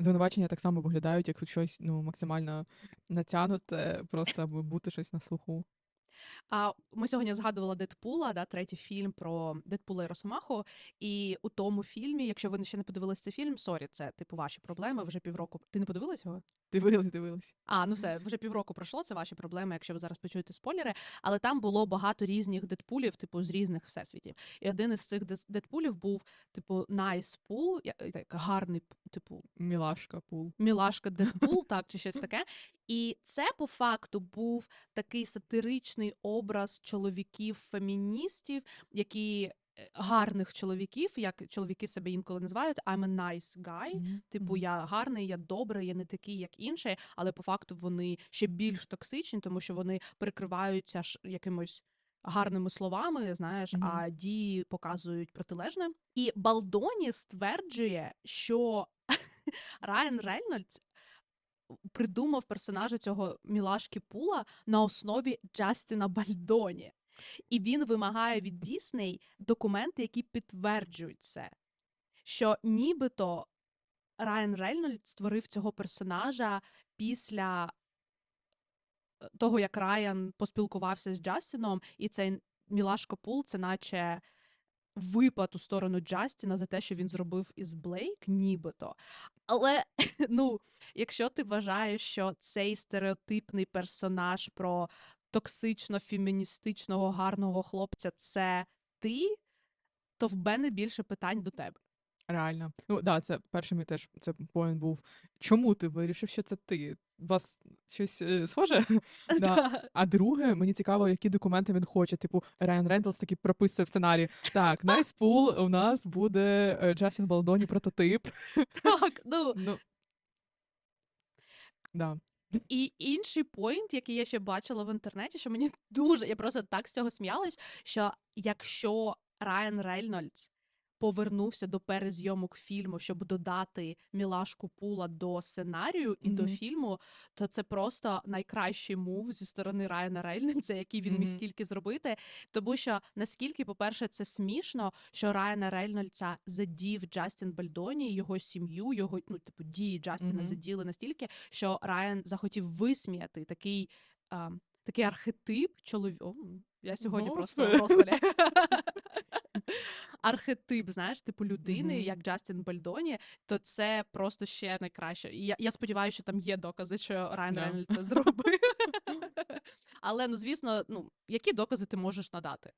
Звинувачення так само виглядають, як щось ну, максимально натягнуте, просто аби бути щось на слуху. А ми сьогодні згадували Дедпула, да, третій фільм про Дедпула і Росомаху. І у тому фільмі, якщо ви ще не подивилися цей фільм, сорі, це типу ваші проблеми. Вже півроку. Ти не подивилась його? Дивилась, дивилась. А, ну все, вже півроку пройшло, це ваші проблеми, якщо ви зараз почуєте спойлери. Але там було багато різних дедпулів, типу, з різних всесвітів. І один із цих дедпулів був, типу, nice pool, гарний, типу, Мілашка пул. Мілашка Дедпул, так, чи щось таке. І це по факту був такий сатиричний образ чоловіків-феміністів, які е, гарних чоловіків, як чоловіки себе інколи називають, I'm a nice guy. Мгм, Типу, я гарний, я добрий, я не такий, як інші, але по факту вони ще більш токсичні, тому що вони прикриваються якимось. Гарними словами, знаєш, Мгм. а дії показують протилежне. І Балдоні стверджує, що Райан Рейнольдс придумав персонажа цього Мілашки Пула на основі Джастіна Бальдоні. І він вимагає від Дісней документи, які підтверджують це. Що нібито Райан Рейнольдс створив цього персонажа після того, як Райан поспілкувався з Джастіном, і цей Мілашка Пул, це наче випад у сторону Джастіна за те, що він зробив із Блейк, нібито. Але ну, якщо ти вважаєш, що цей стереотипний персонаж про токсично-феміністичного гарного хлопця це ти, то в мене більше питань до тебе. Реально. Ну, да, це перший мій теж це поінт був. Чому ти вирішив, що це ти? У вас щось е, схоже? Да. А друге, мені цікаво, які документи він хоче. Типу, Райан Рендлс таки прописує в сценарії. Так, Nice Pool у нас буде е, Джастін Балдоні прототип. Так, ну Ну, да. І інший поінт, який я ще бачила в інтернеті, що мені дуже, я просто так з цього сміялась, що якщо Райан Рейнольдс повернувся до перезйомок фільму, щоб додати Мілашку Пула до сценарію і до фільму, то це просто найкращий мув зі сторони Райана Рейнольдса, який він міг тільки зробити. Тому що наскільки, по-перше, це смішно, що Райана Рейнольдса задів Джастін Бальдоні, його сім'ю, його ну, типу, дії Джастіна Мгм. заділи настільки, що Райан захотів висміяти такий, а, такий архетип чоловік. Я сьогодні просто в розпалі. Архетип, знаєш, типу людини, Мгм. як Джастін Бальдоні, то це просто ще найкраще. І я, я сподіваюся, що там є докази, що Райан yeah. Рейнольдс це зробив. Але ну звісно, ну які докази ти можеш надати?